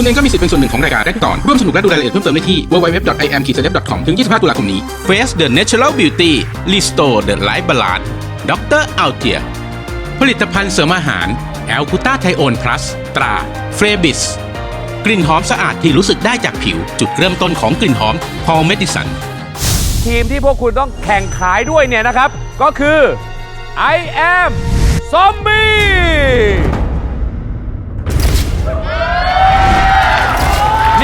คุณเองก็มีสิทธิ์เป็นส่วนหนึ่งของรายการได้ก่อนร่วมสนุกและดูรายละเอียดเพิ่มเติมได้ที่ www.iam-celeb.com ถึง 25 ตุลาคมนี้ Face the Natural Beauty Restore the Life Balance ดรอัลเทียผลิตภัณฑ์เสริมอาหารแอลคูต้าไทโอนพลัสตราเฟรบิสกลิ่นหอมสะอาดที่รู้สึกได้จากผิว จุดเริ่มต้นของกลิ่นหอมพอลเมดิสัน ทีมที่พวกคุณต้องแข่งขายด้วยเนี่ยนะครับ ก็คือ I am Zombie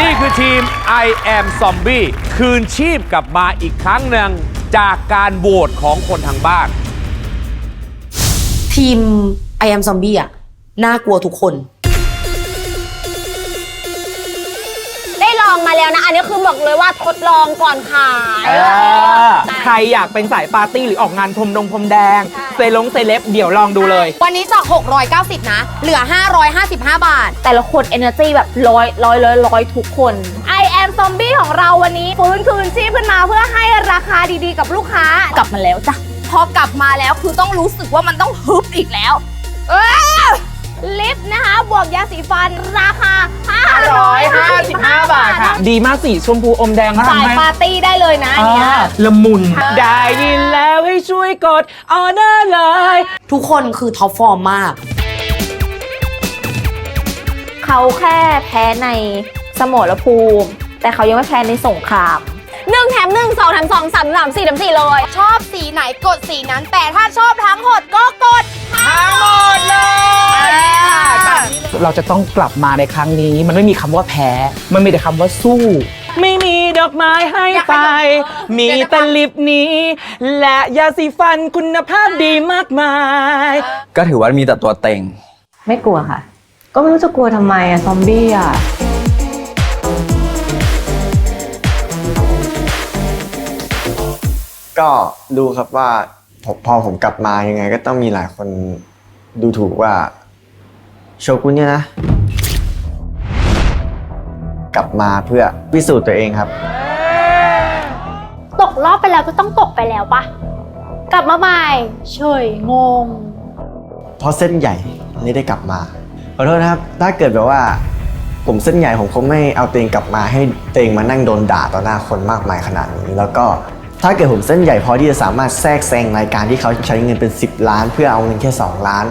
นี่คือทีม I am Zombie คืนชีพกลับมาอีกครั้งหนึ่งจากการโหวตของคนทางบ้าน ทีม I am Zombie อะน่ากลัวทุกคน องมาแล้วนะ อันนี้คือบอกเลยว่าทดลองก่อนขายใครอยากเป็นสายปาร์ตี้หรือออกงานพรมดงพรมแดง เซลงเซเลบเดี๋ยวลองดูเลย วันนี้จาก 690 นะ เหลือ 555 บาท แต่ละคน energy แบบร้อยร้อยร้อยร้อยทุกคน I am zombie ของเราวันนี้ฟื้นคืนชีพขึ้นมาเพื่อให้ราคาดีๆ กับลูกค้ากลับมาแล้วจ้ะ พอกลับมาแล้วคือต้องรู้สึกว่ามันต้องฮึบอีกแล้ว เออ ลิปนะคะ บวกยาสีฟันราคา 555 บาทค่ะ ดีมากสีชมพูอมแดงสายปาร์ตี้ได้เลยนะอันเนี้ยละมุน ได้ยินแล้วให้ช่วยกดออเดอร์เลย ทุกคนคือท็อปฟอร์มมาก เขาแค่แพ้ในสมรภูมิ แต่เขายังไม่แพ้ในสงคราม หนึ่งแถมหนึ่งสองแถมสองสามสามสี่แถมสี่เลย ชอบสีไหนกดสีนั้น แต่ถ้าชอบทั้งหมดก็กด ทั้งหมดเลย เราจะต้องกลับมาในครั้งนี้ มันไม่มีคำว่าแพ้ มันมีแต่คำว่าสู้ ไม่มีดอกไม้ให้ไป มีแต่ลิปนี้ และยาสีฟันคุณภาพดีมากมาย ก็ถือว่ามีแต่ตัวเต็ง ไม่กลัวค่ะ ก็ไม่รู้จะกลัวทำไมอะซอมบี้อะ ก็ดูครับว่าผมพอผมกลับมายังไง ก็ต้องมีหลายคนดูถูกว่า โชกุนเนี่ยนะ กลับมาเพื่อพิสูจน์ตัวเองครับ ตกรอบไปแล้วก็ต้องตกไปแล้วปะกลับมาใหม่เฉยงง เพราะเส้นใหญ่ไม่ได้กลับมาขอโทษนะครับ ถ้าเกิดแบบว่า ผมเส้นใหญ่ผมคงไม่เอาเตวเองกลับมาให้เตวเองมานั่งโดนด่าต่อหน้าคนมากมายขนาดนี้ แล้วก็ ถ้าเกิดผมเส้นใหญ่พอที่จะสามารถแทรกแซงรายการที่เขาใช้เงินเป็น 10 ล้าน เพื่อเอาเงินแค่ 2 ล้าน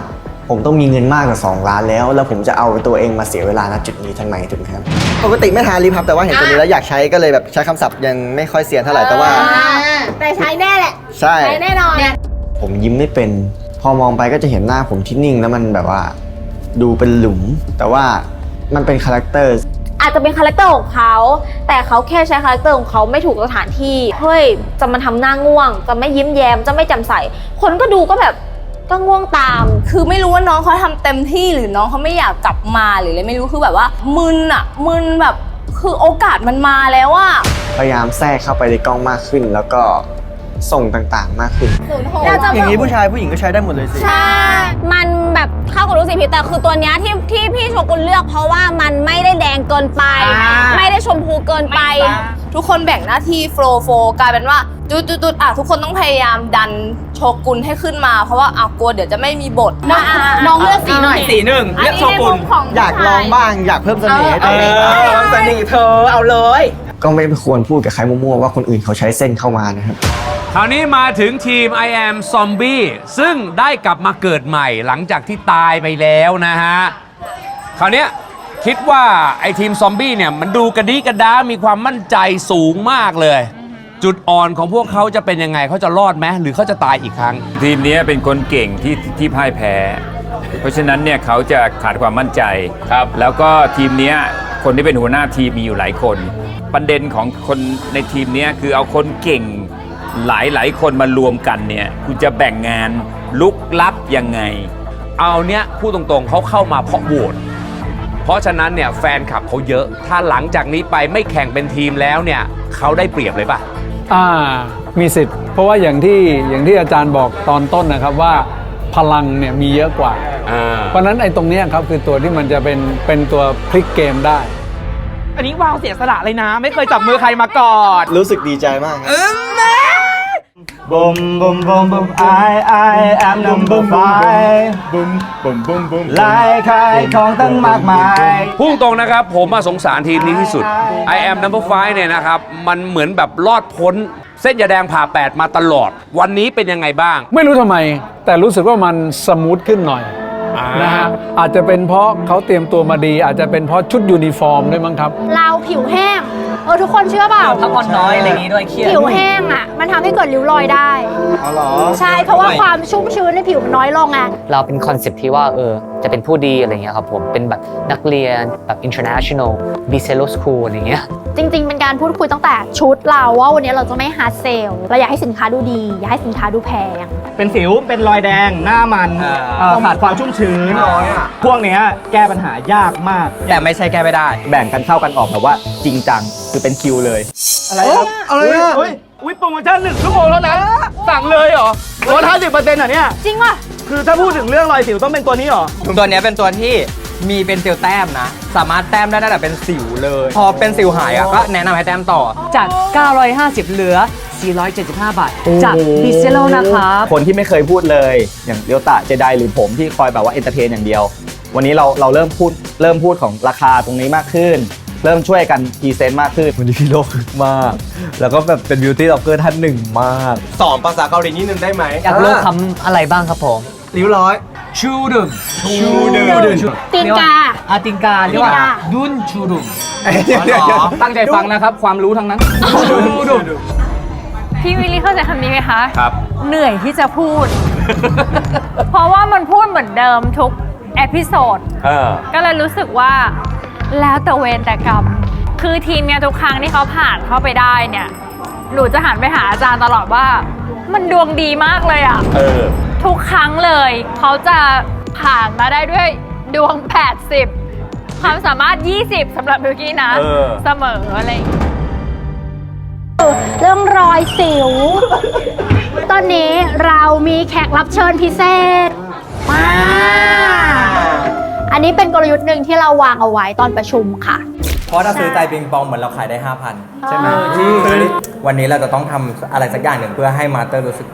ผมต้องมีเงินมากกว่า 2 ล้านแล้ว แล้วผมจะเอาตัวเองมาเสียเวลาณจุดนี้ทำไมถูกไหมครับปกติไม่ทาลิปครับแต่ว่าเห็นตัวนี้แล้วอยากใช้ก็เลยแบบใช้คำศัพท์ยังไม่ค่อยเสียนเท่าไหร่แต่ว่า แต่ใช้แน่แหละ ใช่ ใช้แน่นอน ผมยิ้มไม่เป็น พอมองไปก็จะเห็นหน้าผมที่นิ่งแล้วมันแบบว่า ดูเป็นหลุม แต่ว่ามันเป็นคาแรคเตอร์ อาจจะเป็นคาแรคเตอร์ของเขา แต่เขาแค่ใช้คาแรคเตอร์ของเขาไม่ถูกสถานที่ เฮ้ย จะมาทำหน้าง่วง จะไม่ยิ้มแย้ม จะไม่แจำใส คนก็ดูก็แบบก็ง่วงตาม คือไม่รู้ว่าน้องเขาทำเต็มที่หรือน้องเขาไม่อยากกลับมาหรืออะไรไม่รู้ คือแบบว่ามึนอะมึนแบบคือโอกาสมันมาแล้วอะพยายามแทรกเข้าไปในกล้องมากขึ้น แล้วก็ส่งต่างๆมากขึ้นเราจะอย่างนี้ผู้ชายผู้หญิงก็ใช้ได้หมดเลยสิใช่ มันแบบเข้ากับรูปสีผิวแต่คือตัวเนี้ยที่ที่พี่โชกุนเลือกเพราะว่ามันไม่ได้แดงเกินไป อ่า ไม่ได้ชมพูเกินไป ทุกคนแบ่งหน้าที่โฟล์โฟล์กลายเป็นว่าจุดจุดจุดอะทุกคนต้องพยายามดันโชกุนให้ขึ้นมา เพราะว่าอะกลัวเดี๋ยวจะไม่มีบทน้องน้องเลือกสีหน่อย สีหนึ่งเลือกโชกุน อยากลองบ้างอยากเพิ่มเสน่ห์ให้ตัวเองเออสนิทเธอเอาเลย ก็ไม่ควรพูดกับใครมั่วๆว่าคนอื่นเขาใช้เส้นเข้ามานะครับ คราวนี้มาถึงทีม I am Zombie ซึ่งได้กลับมาเกิดใหม่หลังจากที่ตายไปแล้วนะฮะ คราวเนี้ย คิดว่าไอ้ทีมซอมบี้เนี่ยมันดูกระดีกระดามีความมั่นใจสูงมากเลย จุดอ่อนของพวกเขาจะเป็นยังไงเขาจะรอดไหมหรือเขาจะตายอีกครั้ง ทีมนี้เป็นคนเก่งที่ที่พ่ายแพ้ เพราะฉะนั้นเนี่ยเขาจะขาดความมั่นใจครับ แล้วก็ทีมเนี้ยคนที่เป็นหัวหน้าทีมมีอยู่หลายคน ประเด็นของคนในทีมเนี้ยคือเอาคนเก่งหลายหลายๆคนมารวมกันเนี่ยคุณจะแบ่งงานลุกลับยังไง เอาเนี้ยพูดตรงๆเขาเข้ามาเพราะโหวต เพราะฉะนั้นเนี่ยแฟนคลับเขาเยอะ ถ้าหลังจากนี้ไปไม่แข่งเป็นทีมแล้วเนี่ยเขาได้เปรียบเลยป่ะ อ่ามีสิทธิ์ เพราะว่าอย่างที่อย่างที่อาจารย์บอกตอนต้นนะครับว่าพลังเนี่ยมีเยอะกว่าเพราะฉะนั้นไอ้ตรงเนี้ยครับคือตัวที่มันจะเป็นเป็นตัวพลิกเกมได้ อันนี้วาวเสียสละเลยนะ ไม่เคยจับมือใครมาก่อน รู้สึกดีใจมากครับ Boom boom boom boom I I am number five Boom boom boom boom ลายขายของตั้งมากมาย พุ่งตรงนะครับ ผมมาสงสารทีมนี้ที่สุด I am number five เนี่ยนะครับ มันเหมือนแบบรอดพ้น เส้นยาแดงผ่าแปดมาตลอด วันนี้เป็นยังไงบ้าง ไม่รู้ทำไม แต่รู้สึกว่ามันสมูทขึ้นหน่อยนะฮะอาจจะเป็นเพราะเขาเตรียมตัวมาดี อาจจะเป็นเพราะชุดยูนิฟอร์มด้วยมั้งครับ เราผิวแห้งเออ ทุกคนเชื่อเปล่า พักผ่อนน้อยอะไรอย่างนี้ด้วยเครียดผิวแห้งอะ มันทำให้เกิดริ้วรอยได้อ๋อเหรอ ใช่ เพราะว่าความชุ่มชื้นในผิวมันน้อยลงไง เราเป็นคอนเซ็ปต์ที่ว่าเออจะเป็นผู้ดีอะไรเงี้ยครับผมเป็นแบบนักเรียนแบบ international b i c e l o school อะไรเงี้ยจริง ๆ เป็นการพูดคุยตั้งแต่ชุดเราว่าวันนี้เราจะไม่ฮาร์ดเซลเราอยากให้สินค้าดูดี อยากให้สินค้าดูแพง เป็นสิวเป็นรอยแดงหน้ามันเอ่อขาดความชุ่มชื้นพวกเนี้ยแก้ปัญหายากมาก แต่ไม่ใช่แก้ไม่ได้ แบ่งกันเข้ากันออกแบบว่าจริงจังคือเป็นคิวเลย อะไรครับอะไรอะ อุ้ยอุ้ยโปรโมชั่นหนึ่งชั่วโมงแล้วนะ สั่งเลยเหรอลดห้าสิบเปอร์เซ็นต์อะเนี่ย จริงป่ะ คือถ้าพูดถึงเรื่องรอยสิวต้องเป็นตัวนี้เหรอ ตัวเนี้ยเป็นตัวที่มีเป็นเซลล์แต้มนะ สามารถแต้มได้ตั้งแต่เป็นสิวเลย พอเป็นสิวหายอะก็แนะนำให้แต้มต่อ จาก 950 เหลือ 475 บาท จาก b i c e l o นะครับ คนที่ไม่เคยพูดเลยอย่างเลียวตะเจไดหรือผมที่คอยแบบว่าเอนเตอร์เทนอย่างเดียว วันนี้เราเราเริ่มพูดเริ่มพูดของราคาตรงนี้มากขึ้น เริ่มช่วยกันพรีเซนต์มากขึ้น วันนี้พี่โลกมาก แล้วก็แบบเป็นบิวตี้ด็อกเกอร์ท่านหนึ่งมาก สอนภาษาเกาหลีนิดนึงได้ไหม อยากรู้คำอะไรบ้างครับผม ริ้วร้อย ชูดุมชูดึงตีนกา อาติงกาเรียกว่าติงกา ดุนชูดุมตั้งใจฟังนะครับ ความรู้ทั้งนั้นพี่วิลลี่เข้าใจคำนี้ไหมคะ ครับ เหนื่อยที่จะพูด เพราะว่ามันพูดเหมือนเดิมทุกเอพิโซด เออ ก็เลยรู้สึกว่าแล้วแต่เวรแต่กรรม คือทีมเนี่ยทุกครั้งที่เขาผ่านเข้าไปได้เนี่ย หนูจะหันไปหาอาจารย์ตลอดว่า มันดวงดีมากเลยอะเออ ทุกครั้งเลย เขาจะผ่านมาได้ด้วยดวง 80 ความสามารถ 20สำหรับบิวกี้นะเออ เสมออะไรอย่างเงี้ยเรื่องรอยสิว ตอนนี้เรามีแขกรับเชิญพิเศษมาอันนี้เป็นกลยุทธ์หนึ่งที่เราวางเอาไว้ตอนประชุมค่ะ เพราะถ้าซื้อใจปิงปองเหมือนเราขายได้ 5,000 ใช่ไหมอ๋อคือวันนี้เราจะต้องทำอะไรสักอย่างหนึ่งเพื่อให้มาสเตอร์รู้สึก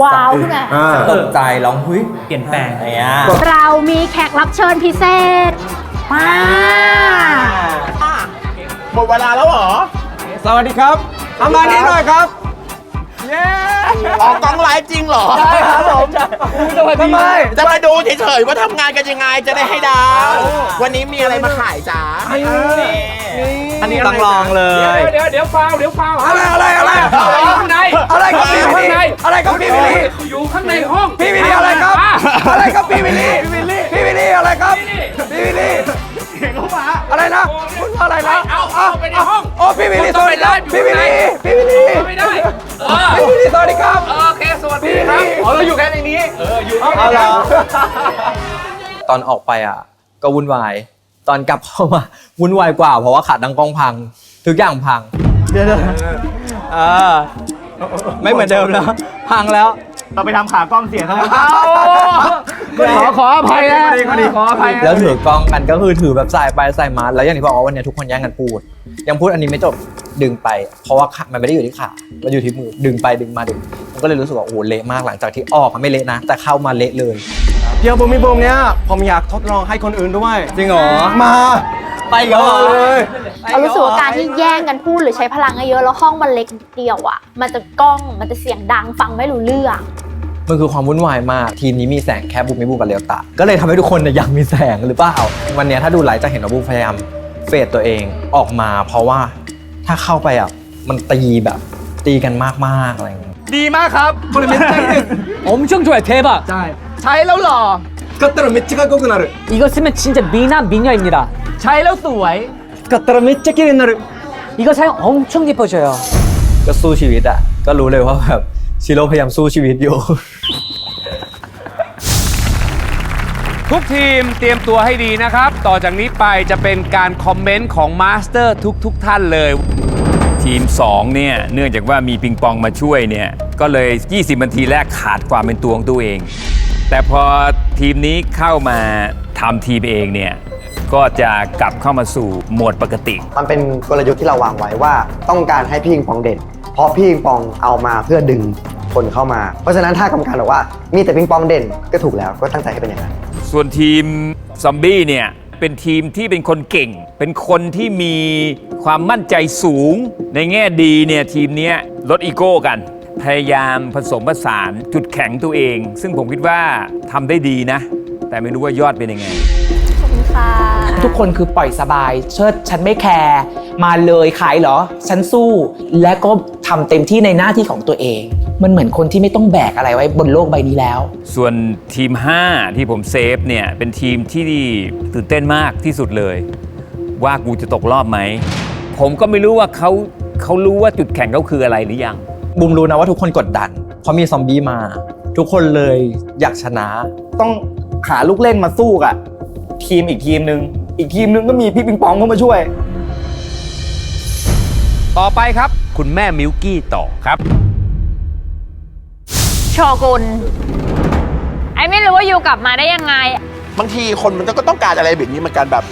ว้าวขึ้นมาตกใจร้องหุ้ยเปลี่ยนแปลงอะไรเงี้ยเรามีแขกรับเชิญพิเศษมาหมดเวลาแล้วเหรอ สวัสดีครับทำงานนี้หน่อยครับ เย้ออกกองไลฟ์จริงเหรอใช่ครับผมทำไมทำไมจะมาดูเฉยๆว่าทำงานกันยังไงจะได้ให้ดาว วันนี้มีอะไรมาขายจ้า อันนี้ต้องลองเลย เดี๋ยวเดี๋ยวฟาวเดี๋ยวฟาวอะไรอะไรอะไรอยู่ข้างในอะไรครับพี่อยู่วิลข้างในลี่อะไรครับพี่วิลลี่อยู่ข้างในห้องพี่วิลลี่อะไรครับอะไรครับพี่วิลลี่พี่วิลลี่อะไรครับพี่วิลลี่อะไรนะคุณว่าอะไรนะเอาเอาไปในห้องโอ้พี่วิลลี่สวัสดีครับพี่พี่วิวิลลลี่ลี่พี่วิลลี่ไม่ได้เออพี่วิลลี่สวัสดีครับโอเคสวัสดีครับอ๋อเราอยู่แค่ในนี้เอออยู่เอาเหรอตอนออกไปอะก็วุ่นวาย ตอนกลับเข้ามาวุ่นวายกว่า เพราะว่าขาดังกล้องพัง ทุกอย่างพังเดี๋ยวเออไม่เหมือนเดิมแล้ว พังแล้ว เราไปทำขากล้องเสียครับขอขออภัยนะขออภัยแล้วถือกล้องกันก็คือถือแบบสายไปสายมา แล้วอย่างที่บอกว่าวันเนี้ยทุกคนแย่งกันพูด ยังพูดอันนี้ไม่จบดึงไป เพราะว่าขามันไม่ได้อยู่ที่ขา มันอยู่ที่มือดึงไปดึงมาดึงผมก็เลยรู้สึกว่าโอ้โหเละมากหลังจากที่ออกมันไม่เละนะ แต่เข้ามาเละเลย เดี๋ยวผมมีโปมเนี้ยผมอยากทดลองให้คนอื่นด้วย จริงเหรอ มาไปก่อนเลย เอารู้สึกว่าการที่แย่งกันพูดหรือใช้พลังเยอะแล้วห้องมันเล็กเดียวอะ มันจะกล้องมันจะเสียงดังฟังไม่รู้เรื่อง มันคือความวุ่นวายมาก ทีมนี้มีแสงแค่บูมไม่บูมกับเลวตะ ก็เลยทำให้ทุกคนเนี่ยอยากมีแสงหรือเปล่า วันเนี้ยถ้าดูไลฟ์จะเห็นว่าบูมพยายามเฟดตัวเองออกมา เพราะว่าถ้าเข้าไปอะมันตีแบบตีกันมากๆอะไรอย่างเงี้ย ดีมากครับ ผมช่วงช่วยเทปอะ ใช่ ใช้แล้วล่อ 갔다가 매치 갈 거고 나를 이거 쓰면 진짜 미남 미녀입니 다. ใช้แล้วสวย 갔다가 매치 끼는 나를 이거 사용 엄청 깊어져 요. ก็สู้ชีวิตอะ ก็รู้เลยว่าแบบชิโร่พยายามสู้ชีวิตอยู่ ทุกทีมเตรียมตัวให้ดีนะครับ ต่อจากนี้ไปจะเป็นการคอมเมนต์ของมาสเตอร์ทุกๆทท่านเลย ทีม 2 เนี่ย เนื่องจากว่ามีปิงปองมาช่วยเนี่ย ก็เลย 20นาทีแรกขาดความเป็นตัวของตัวเอง แต่พอทีมนี้เข้ามาทำทีมเองเนี่ยก็จะกลับเข้ามาสู่โหมดปกติ มันเป็นกลยุทธ์ที่เราวางไว้ว่าต้องการให้พี่ปิงปองเด่น เพราะพี่ปิงปองเอามาเพื่อดึงคนเข้ามา เพราะฉะนั้นถ้ากรรมการบอกว่ามีแต่ปิงปองเด่นก็ถูกแล้วก็ตั้งใจให้เป็นอย่างนั้น ส่วนทีมซอมบี้เนี่ยเป็นทีมที่เป็นคนเก่ง เป็นคนที่มีความมั่นใจสูง ในแง่ดีเนี่ยทีมเนี้ยลดอีโก้กัน พยายามผสมผสานจุดแข็งตัวเอง ซึ่งผมคิดว่าทำได้ดีนะ แต่ไม่รู้ว่ายอดเป็นยังไง ขอบคุณค่ะทุกคนคือปล่อยสบาย เชิดฉันไม่แคร์มาเลยขายเหรอ ฉันสู้ และก็ทำเต็มที่ในหน้าที่ของตัวเอง มันเหมือนคนที่ไม่ต้องแบกอะไรไว้บนโลกใบนี้แล้ว ส่วนทีม 5 ที่ผมเซฟเนี่ยเป็นทีมที่ตื่นเต้นมากที่สุดเลย ว่ากูจะตกรอบไหม ผมก็ไม่รู้ว่าเขาเขารู้ว่าจุดแข็งเขาคืออะไรหรือยัง บูมรู้นะว่าทุกคนกดดัน เพราะมีซอมบี้มา ทุกคนเลยอยากชนะ ต้องหาลูกเล่นมาสู้กับทีมอีกทีมหนึ่งอีกทีมหนึ่งก็มีพี่ปิงปองเข้ามาช่วย ต่อไปครับ คุณแม่มิวกี้ต่อครับโชกุนไอ้ไม่รู้ว่าอยู่กลับมาได้ยังไง บางทีคนมันก็ต้องการอะไรแบบนี้เหมือนกันแบบ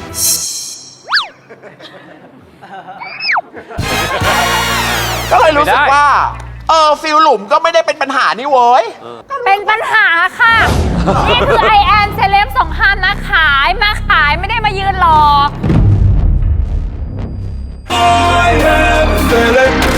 ก็เลยรู้สึกว่า เออฟิลหลุมก็ไม่ได้เป็นปัญหานี่เว้ย เป็นปัญหาค่ะ นี่คือไอแอนเซเลมสองพันนะขายมาขายไม่ได้มายืนรอ I am the